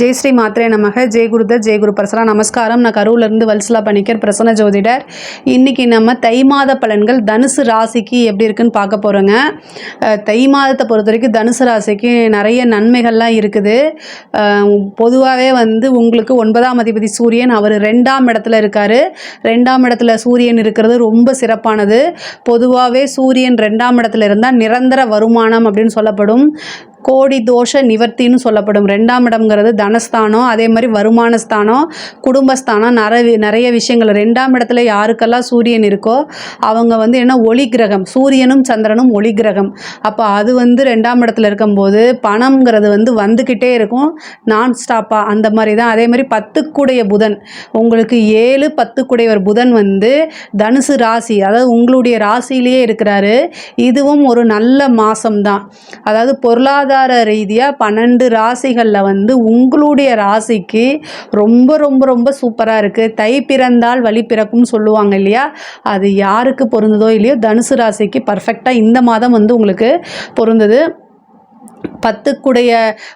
ஜெய் ஸ்ரீ மாத்ரே நமக. ஜெய் குருதர் ஜெய் குரு பிரசனா நமஸ்காரம். நான் கரூர்லேருந்து வல்சலா பணிக்கர் பிரசன்ன ஜோதிடர். இன்றைக்கி நம்ம தை மாத பலன்கள் தனுசு ராசிக்கு எப்படி இருக்குன்னு பார்க்க போகிறோங்க தை மாதத்தை பொறுத்த வரைக்கும் தனுசு ராசிக்கு நிறைய நன்மைகள்லாம் இருக்குது. பொதுவாகவே வந்து உங்களுக்கு ஒன்பதாம் அதிபதி சூரியன் அவர் ரெண்டாம் இடத்துல இருக்கார். ரெண்டாம் இடத்துல சூரியன் இருக்கிறது ரொம்ப சிறப்பானது. பொதுவாகவே சூரியன் ரெண்டாம் இடத்துல இருந்தால் நிரந்தர வருமானம் அப்படின்னு சொல்லப்படும். கோடி தோஷ நிவர்த்தின்னு சொல்லப்படும். ரெண்டாம் இடம்ங்கிறது தனஸ்தானம் அதே மாதிரி வருமான ஸ்தானம் குடும்பஸ்தானம் நிறைய நிறைய விஷயங்கள். ரெண்டாம் இடத்துல யாருக்கெல்லாம் சூரியன் இருக்கோ அவங்க வந்து என்ன ஒளி கிரகம். சூரியனும் சந்திரனும் ஒளி கிரகம். அப்போ அது வந்து ரெண்டாம் இடத்துல இருக்கும்போது பணம்ங்கிறது வந்து வந்துக்கிட்டே இருக்கும். நான் ஸ்டாப்பாக அந்த மாதிரி தான் அதே மாதிரி பத்துக்குடைய புதன். உங்களுக்கு ஏழு பத்துக்குடையவர் புதன் வந்து தனுசு ராசி. அதாவது உங்களுடைய ராசியிலேயே இருக்கிறாரு. இதுவும் ஒரு நல்ல மாதம்தான் அதாவது பொருளாதார ரீதியாக பன்னெண்டு ராசிகளில் வந்து உங்களுடைய ராசிக்கு ரொம்ப ரொம்ப ரொம்ப சூப்பராக இருக்குது தை பிறந்தால் வழி பிறக்கும்னு சொல்லுவாங்க இல்லையா? அது யாருக்கு பொருந்ததோ இல்லையோ தனுசு ராசிக்கு பர்ஃபெக்டாக இந்த மாதம் வந்து உங்களுக்கு பொருந்தது. பத்துக்குடைய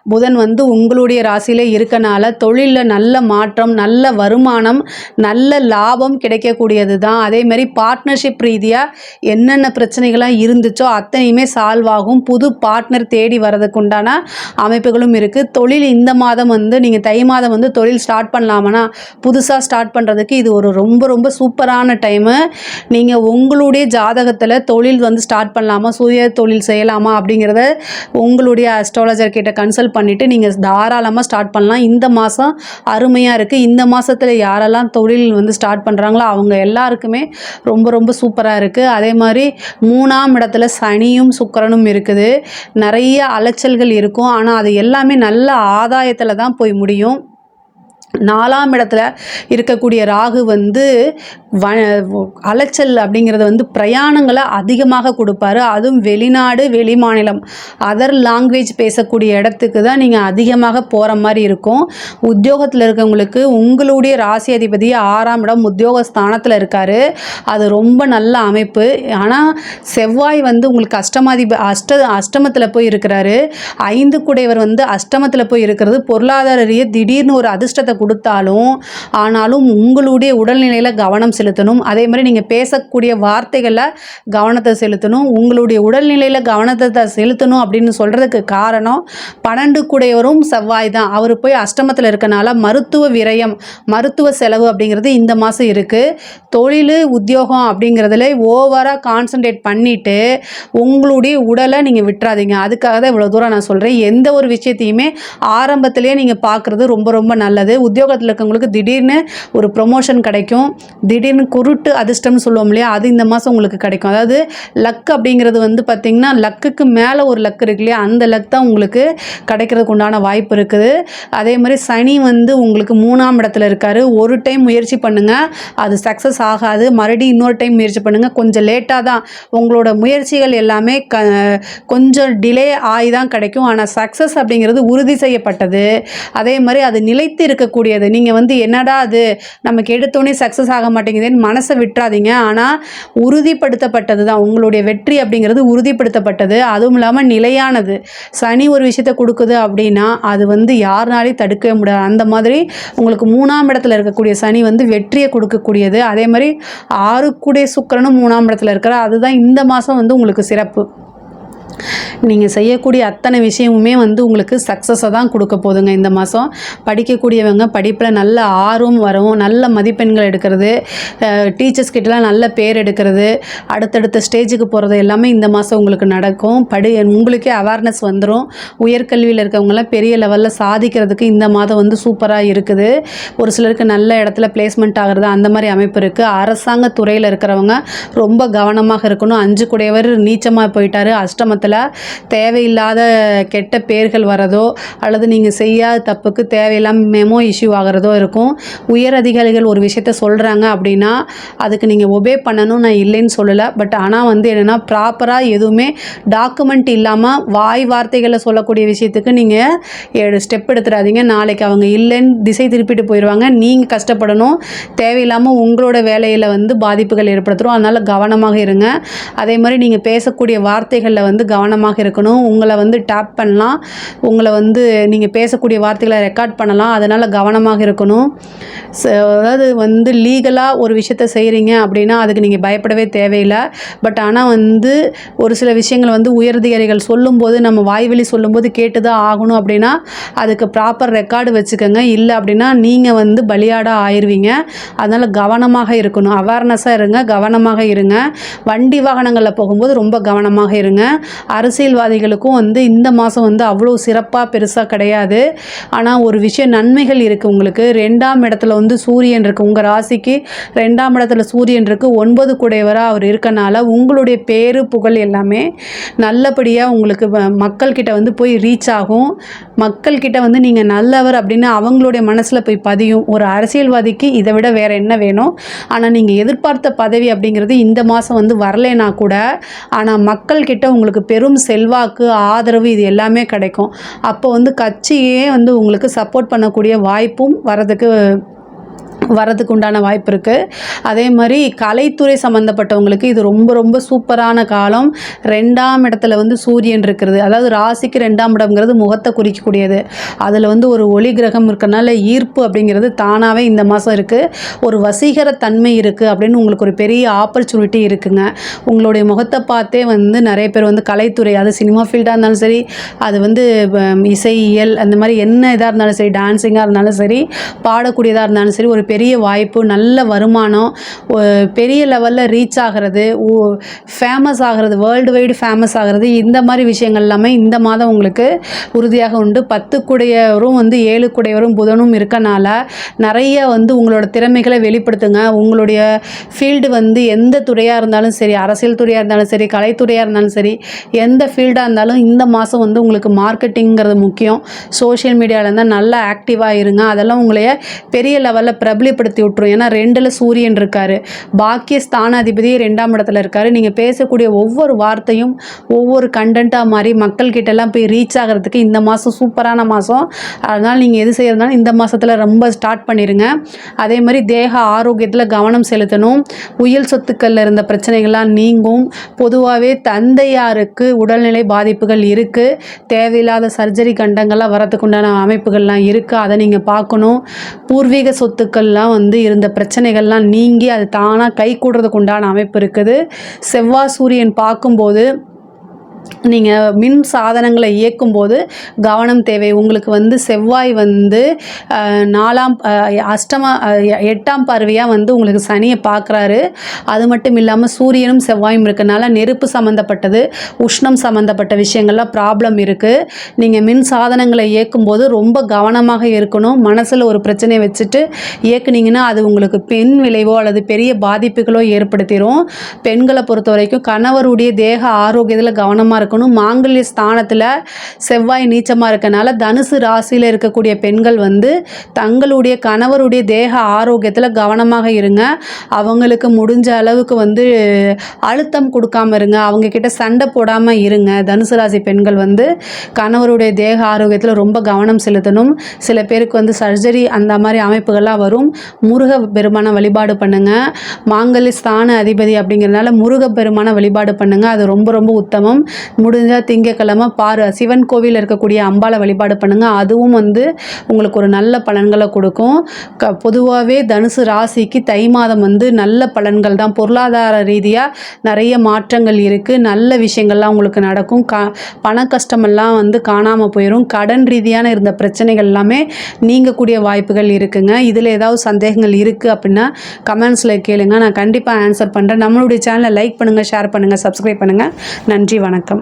புதன் வந்து உங்களுடைய ராசியில் இருக்கனால தொழிலில் நல்ல மாற்றம் நல்ல வருமானம் நல்ல லாபம் கிடைக்கக்கூடியது தான் அதேமாரி பார்ட்னர்ஷிப் ரீதியாக என்னென்ன பிரச்சனைகள்லாம் இருந்துச்சோ அத்தனையுமே சால்வ் ஆகும். புது பார்ட்னர் தேடி வரதுக்கு உண்டான அமைப்புகளும் இருக்குது தொழில் இந்த மாதம் வந்து நீங்கள் தை மாதம் வந்து தொழில் ஸ்டார்ட் பண்ணலாமனா புதுசாக ஸ்டார்ட் பண்ணுறதுக்கு இது ஒரு ரொம்ப ரொம்ப சூப்பரான டைமு நீங்கள் உங்களுடைய ஜாதகத்தில் தொழில் வந்து ஸ்டார்ட் பண்ணலாமா சுய தொழில் செய்யலாமா அப்படிங்கிறத உங்களுடைய அஸ்ட்ராலஜர் கிட்ட கன்சல்ட் பண்ணிவிட்டு நீங்கள் தாராளமாக ஸ்டார்ட் பண்ணலாம். இந்த மாதம் அருமையாக இருக்குது இந்த மாதத்தில் யாரெல்லாம் தொழில் வந்து ஸ்டார்ட் பண்ணுறாங்களோ அவங்க எல்லாருக்குமே ரொம்ப ரொம்ப சூப்பராக இருக்குது அதே மாதிரி மூணாம் இடத்துல சனியும் சுக்கரனும் இருக்குது. நிறைய அலைச்சல்கள் இருக்கும். ஆனால் அது எல்லாமே நல்ல ஆதாயத்தில் தான் போய் முடியும். நாலாம் இடத்துல இருக்கக்கூடிய ராகு வந்து வ அலைச்சல் அப்படிங்கிறது வந்து பிரயாணங்களை அதிகமாக கொடுப்பாரு. அதுவும் வெளிநாடு வெளி மாநிலம். அதர் லாங்குவேஜ் பேசக்கூடிய இடத்துக்கு தான் நீங்கள் அதிகமாக போகிற மாதிரி இருக்கும். உத்தியோகத்தில் இருக்கவங்களுக்கு உங்களுடைய ராசி அதிபதி ஆறாம் இடம் உத்தியோக ஸ்தானத்தில் இருக்கார். அது ரொம்ப நல்ல அமைப்பு. ஆனால் செவ்வாய் வந்து உங்களுக்கு அஷ்டமாதிப அஷ்ட அஷ்டமத்தில் போய் இருக்கிறாரு. ஐந்து குடையவர் வந்து அஷ்டமத்தில் போய் இருக்கிறது பொருளாதார ரீதியாக திடீர்னு ஒரு அதிர்ஷ்டத்தை கொடுத்தாலும் ஆனாலும் உங்களுடைய உடல்நிலையில் கவனம் செலுத்தணும். அதே மாதிரி நீங்கள் பேசக்கூடிய வார்த்தைகளில் கவனத்தை செலுத்தணும். உங்களுடைய உடல்நிலையில் கவனத்தை செலுத்தணும் அப்படின்னு சொல்கிறதுக்கு காரணம் பன்னெண்டு கூடையவரும் செவ்வாய் தான். அவர் போய் அஷ்டமத்தில் இருக்கனால மருத்துவ விரயம் மருத்துவ செலவு அப்படிங்கிறது இந்த மாதம் இருக்குது தொழில் உத்தியோகம் அப்படிங்கிறதுல ஓவராக கான்சன்ட்ரேட் பண்ணிவிட்டு உங்களுடைய உடலை நீங்கள் விட்டுறாதீங்க. அதுக்காக தான் இவ்வளோ தூரம் நான் சொல்கிறேன் எந்த ஒரு விஷயத்தையுமே ஆரம்பத்திலே நீங்கள் பார்க்குறது ரொம்ப ரொம்ப நல்லது. உத்தியோகத்தில் இருக்கவங்களுக்கு திடீர்னு ஒரு ப்ரொமோஷன் கிடைக்கும். திடீர்னு குருட்டு அதிர்ஷ்டம்னு சொல்லுவோம் இல்லையா? அது இந்த மாதம் உங்களுக்கு கிடைக்கும். அதாவது லக் அப்படிங்கிறது வந்து பார்த்திங்கன்னா லக்குக்கு மேலே ஒரு லக் இருக்கு இல்லையா? அந்த லக் தான் உங்களுக்கு கிடைக்கிறதுக்கு உண்டான வாய்ப்பு இருக்குது. அதே மாதிரி சனி வந்து உங்களுக்கு மூணாம் இடத்துல இருக்காரு. ஒரு டைம் முயற்சி பண்ணுங்கள் அது சக்ஸஸ் ஆகாது. மறுபடியும் இன்னொரு டைம் முயற்சி பண்ணுங்கள் கொஞ்சம் லேட்டாக தான். உங்களோட முயற்சிகள் எல்லாமே க கொஞ்சம் டிலே ஆகி தான் கிடைக்கும். ஆனால் சக்ஸஸ் அப்படிங்கிறது உறுதி செய்யப்பட்டது. அதே மாதிரி அது நிலைத்து இருக்கக்கூடியது. நீங்கள் வந்து என்னடா அது? நமக்கு எடுத்தோடனே சக்ஸஸ் ஆக மாட்டேங்குதுன்னு மனசை விட்டுறாதீங்க. ஆனால் உறுதிப்படுத்தப்பட்டது தான் உங்களுடைய வெற்றி அப்படிங்கிறது உறுதிப்படுத்தப்பட்டது. அதுவும் இல்லாமல் நிலையானது. சனி ஒரு விஷயத்தை கொடுக்குது அப்படின்னா அது வந்து யாருனாலையும் தடுக்கவே முடியாது. அந்த மாதிரி உங்களுக்கு மூணாம் இடத்துல இருக்கக்கூடிய சனி வந்து வெற்றியை கொடுக்கக்கூடியது. அதே மாதிரி ஆறுக்குடைய சுக்கிரனும் மூணாம் இடத்துல இருக்கிற அதுதான் இந்த மாதம் வந்து உங்களுக்கு சிறப்பு. நீங்கள் செய்யக்கூடிய அத்தனை விஷயமுமே வந்து உங்களுக்கு சக்ஸஸை தான் கொடுக்க போகுதுங்க இந்த மாதம் படிக்கக்கூடியவங்க படிப்பில் நல்ல ஆர்வம் வரும் நல்ல மதிப்பெண்கள் எடுக்கிறது டீச்சர்ஸ் கிட்டலாம் நல்ல பேர் எடுக்கிறது அடுத்தடுத்த ஸ்டேஜுக்கு போகிறது எல்லாமே இந்த மாதம் உங்களுக்கு நடக்கும். படி உங்களுக்கே அவேர்னஸ் வந்துடும் உயர்கல்வியில் இருக்கவங்களாம் பெரிய லெவலில் சாதிக்கிறதுக்கு இந்த மாதம் வந்து சூப்பராக இருக்குது. ஒரு சிலருக்கு நல்ல இடத்துல பிளேஸ்மெண்ட் ஆகிறது அந்த மாதிரி அமைப்பு இருக்குது அரசாங்க துறையில் இருக்கிறவங்க ரொம்ப கவனமாக இருக்கணும். அஞ்சு கூடையவர் நீச்சமாக போயிட்டாரு குடும்பத்தில் தேவையில்லாத கெட்ட பேர்கள் வரதோ அல்லது நீங்கள் செய்யாத தப்புக்கு தேவையில்லாமல் மெமோ இஷ்யூ ஆகிறதோ இருக்கும். உயர் அதிகாரிகள் ஒரு விஷயத்த சொல்கிறாங்க அப்படின்னா அதுக்கு நீங்கள் ஒபே பண்ணணும். நான் இல்லைன்னு சொல்லலை. பட் ஆனால் வந்து என்னென்னா ப்ராப்பராக எதுவுமே டாக்குமெண்ட் இல்லாமல் வாய் வார்த்தைகளில் சொல்லக்கூடிய விஷயத்துக்கு நீங்கள் ஸ்டெப் எடுத்துடாதீங்க. நாளைக்கு அவங்க இல்லைன்னு திசை திருப்பிட்டு போயிடுவாங்க நீங்கள் கஷ்டப்படணும். தேவையில்லாமல் உங்களோட வேலையில் வந்து பாதிப்புகள் ஏற்படுத்துகிறோம் அதனால் கவனமாக இருங்க. அதே மாதிரி நீங்கள் பேசக்கூடிய வார்த்தைகளில் வந்து கவனமாக இருக்கணும். உங்களை வந்து டேப் பண்ணலாம். உங்களை வந்து நீங்கள் பேசக்கூடிய வார்த்தைகளை ரெக்கார்ட் பண்ணலாம். அதனால் கவனமாக இருக்கணும். அதாவது வந்து லீகலாக ஒரு விஷயத்த செய்கிறீங்க அப்படின்னா அதுக்கு நீங்கள் பயப்படவே தேவையில்லை. பட் ஆனால் வந்து ஒரு சில விஷயங்கள் வந்து உயரதிகாரிகள் சொல்லும்போது நம்ம வாய்வழி சொல்லும்போது கேட்டு தான் ஆகணும் அப்படின்னா அதுக்கு ப்ராப்பர் ரெக்கார்டு வச்சுக்கோங்க. இல்லை அப்படின்னா நீங்கள் வந்து பலியாடாக ஆயிடுவீங்க அதனால் கவனமாக இருக்கணும். அவேர்னஸாக இருங்க. கவனமாக இருங்க. வண்டி வாகனங்களில் போகும்போது ரொம்ப கவனமாக இருங்க. அரசியல்வாதிகளுக்கும் வந்து இந்த மாதம் வந்து அவ்வளோ சிறப்பாக பெருசாக கிடையாது. ஆனால் ஒரு விஷயம் நன்மைகள் இருக்குது உங்களுக்கு. ரெண்டாம் இடத்துல வந்து சூரியன் இருக்குது உங்கள் ராசிக்கு ரெண்டாம் இடத்துல சூரியன் இருக்குது ஒன்பது குடையவராக அவர் இருக்கனால உங்களுடைய பேரு புகழ் எல்லாமே நல்லபடியாக உங்களுக்கு வ- மக்கள்கிட்ட வந்து போய் ரீச் ஆகும். மக்கள்கிட்ட வந்து நீங்கள் நல்லவர் அப்படின்னு அவங்களுடைய மனசில் போய் பதியும். ஒரு அரசியல்வாதிக்கு இதை விட வேறு என்ன வேணும்? ஆனால் நீங்கள் எதிர்பார்த்த பதவி அப்படிங்கிறது இந்த மாதம் வந்து வரலைனா கூட ஆனால் மக்கள்கிட்ட உங்களுக்கு பெரும் செல்வாக்கு ஆதரவு இது எல்லாமே கிடைக்கும். அப்போ வந்து கட்சியே வந்து உங்களுக்கு சப்போர்ட் பண்ணக்கூடிய வாய்ப்பும் வரதுக்கு வரதுக்கு உண்டான வாய்ப்பு இருக்குது அதே மாதிரி கலைத்துறை சம்மந்தப்பட்டவங்களுக்கு இது ரொம்ப ரொம்ப சூப்பரான காலம். ரெண்டாம் இடத்துல வந்து சூரியன் இருக்கிறது. அதாவது ராசிக்கு ரெண்டாம் இடம்ங்கிறது முகத்தை குறிக்கக்கூடியது. அதில் வந்து ஒரு ஒளி கிரகம் இருக்கிறனால ஈர்ப்பு அப்படிங்கிறது தானாகவே இந்த மாதம் இருக்குது ஒரு வசீகர தன்மை இருக்குது அப்படின்னு உங்களுக்கு ஒரு பெரிய ஆப்பர்ச்சுனிட்டி இருக்குங்க. உங்களுடைய முகத்தை பார்த்தே வந்து நிறைய பேர் வந்து கலைத்துறை அது சினிமா ஃபீல்டாக இருந்தாலும் சரி அது வந்து இசையியல் அந்த மாதிரி என்ன இதாக இருந்தாலும் சரி டான்ஸிங்காக இருந்தாலும் சரி பாடக்கூடியதாக இருந்தாலும் சரி ஒரு பெரிய பெரிய வாய்ப்பு நல்ல வருமானம் பெரிய லெவலில் ரீச் ஆகிறது ஃபேமஸ் ஆகிறது வேர்ல்டு வைடு ஃபேமஸ் ஆகிறது இந்த மாதிரி விஷயங்கள் எல்லாமே இந்த மாதம் உங்களுக்கு உறுதியாக உண்டு. பத்துக்குடையவரும் வந்து ஏழு குடையவரும் புதனும் இருக்கனால நிறைய வந்து உங்களோட திறமைகளை வெளிப்படுத்துங்க. உங்களுடைய ஃபீல்டு வந்து எந்த துறையாக இருந்தாலும் சரி அரசியல் துறையாக இருந்தாலும் சரி கலைத்துறையாக இருந்தாலும் சரி எந்த ஃபீல்டாக இருந்தாலும் இந்த மாதம் வந்து உங்களுக்கு மார்க்கெட்டிங்கிறது முக்கியம். சோஷியல் மீடியாவில் இருந்தால் நல்லா ஆக்டிவாக இருங்க. அதெல்லாம் உங்களைய பெரிய லெவலில் பிரபல பிரபலியப்படுத்தி விட்டுரும். ஏன்னா ரெண்டில் சூரியன் இருக்கார். பாக்கிய ஸ்தானாதிபதி ரெண்டாம் இடத்துல இருக்கார். நீங்கள் பேசக்கூடிய ஒவ்வொரு வார்த்தையும் ஒவ்வொரு கண்டென்ட்டாக மாறி மக்கள்கிட்டலாம் போய் ரீச் ஆகிறதுக்கு இந்த மாதம் சூப்பரான மாதம் அதனால் நீங்கள் எது செய்யறதுனாலும் இந்த மாதத்தில் ரொம்ப ஸ்டார்ட் பண்ணிடுங்க அதே மாதிரி தேக ஆரோக்கியத்தில் கவனம் செலுத்தணும். உயிர் சொத்துக்களில் இருந்த பிரச்சனைகள்லாம் நீங்கும். பொதுவாகவே தந்தையாருக்கு உடல்நிலை பாதிப்புகள் இருக்குது தேவையில்லாத சர்ஜரி கண்டங்கள்லாம் வரத்துக்கு உண்டான அமைப்புகள்லாம் இருக்குது அதை நீங்கள் பார்க்கணும். பூர்வீக சொத்துக்கள்லாம் வந்து இருந்த பிரச்சனைகள்லாம் நீங்கி அது தானாக கை கூடுறதுக்கு உண்டான அமைப்பு இருக்குது. செவ்வாய் சூரியன் பார்க்கும்போது நீங்கள் மின் சாதனங்களை இயக்கும்போது கவனம் தேவை. உங்களுக்கு வந்து செவ்வாய் வந்து நாலாம் அஷ்டம எட்டாம் பார்வையாக வந்து உங்களுக்கு சனியை பார்க்குறாரு. அது மட்டும் இல்லாமல் சூரியனும் செவ்வாயும் இருக்கனால நெருப்பு சம்மந்தப்பட்டது உஷ்ணம் சம்மந்தப்பட்ட விஷயங்கள்லாம் ப்ராப்ளம் இருக்குது நீங்கள் மின் சாதனங்களை இயக்கும் போது ரொம்ப கவனமாக இருக்கணும். மனசில் ஒரு பிரச்சனையை வச்சுட்டு இயக்குனீங்கன்னா அது உங்களுக்கு பெண் விளைவோ அல்லது பெரிய பாதிப்புகளோ ஏற்படுத்திடும் பெண்களை பொறுத்த வரைக்கும் கணவருடைய தேக ஆரோக்கியத்தில் கவனமாக இருக்கணும். மாங்கல்ய ஸ்தானத்தில் செவ்வாய் நீச்சமாக இருக்கனால தனுசு ராசியில் இருக்கக்கூடிய பெண்கள் வந்து தங்களுடைய கணவருடைய தேக ஆரோக்கியத்தில் கவனமாக இருங்க. அவங்களுக்கு முடிஞ்ச அளவுக்கு வந்து அழுத்தம் கொடுக்காம இருங்க. அவங்க கிட்ட சண்டை போடாமல் இருங்க. தனுசு ராசி பெண்கள் வந்து கணவருடைய தேக ஆரோக்கியத்தில் ரொம்ப கவனம் செலுத்தணும். சில பேருக்கு வந்து சர்ஜரி அந்த மாதிரி அமைப்புகள்லாம் வரும். முருக பெருமான வழிபாடு பண்ணுங்கள் மாங்கல்ய ஸ்தான அதிபதி அப்படிங்கிறதுனால முருக பெருமான வழிபாடு பண்ணுங்கள் அது ரொம்ப ரொம்ப உத்தமம். முடிஞ்சால் திங்கக்கிழமை பாரு சிவன் கோவிலில் இருக்கக்கூடிய அம்பாளை வழிபாடு பண்ணுங்கள் அதுவும் வந்து உங்களுக்கு ஒரு நல்ல பலன்களை கொடுக்கும். க பொதுவாகவே தனுசு ராசிக்கு தை மாதம் வந்து நல்ல பலன்கள் தான். பொருளாதார ரீதியாக நிறைய மாற்றங்கள் இருக்குது நல்ல விஷயங்கள்லாம் உங்களுக்கு நடக்கும். க பண கஷ்டமெல்லாம் வந்து காணாமல் போயிடும் கடன் ரீதியான இருந்த பிரச்சனைகள் எல்லாமே நீங்கக்கூடிய வாய்ப்புகள் இருக்குங்க. இதில் ஏதாவது சந்தேகங்கள் இருக்குது அப்படின்னா கமெண்ட்ஸில் கேளுங்க. நான் கண்டிப்பாக ஆன்சர் பண்ணுறேன் நம்மளுடைய சேனலை லைக் பண்ணுங்கள் ஷேர் பண்ணுங்கள் சப்ஸ்கிரைப் பண்ணுங்கள் நன்றி வணக்கம்.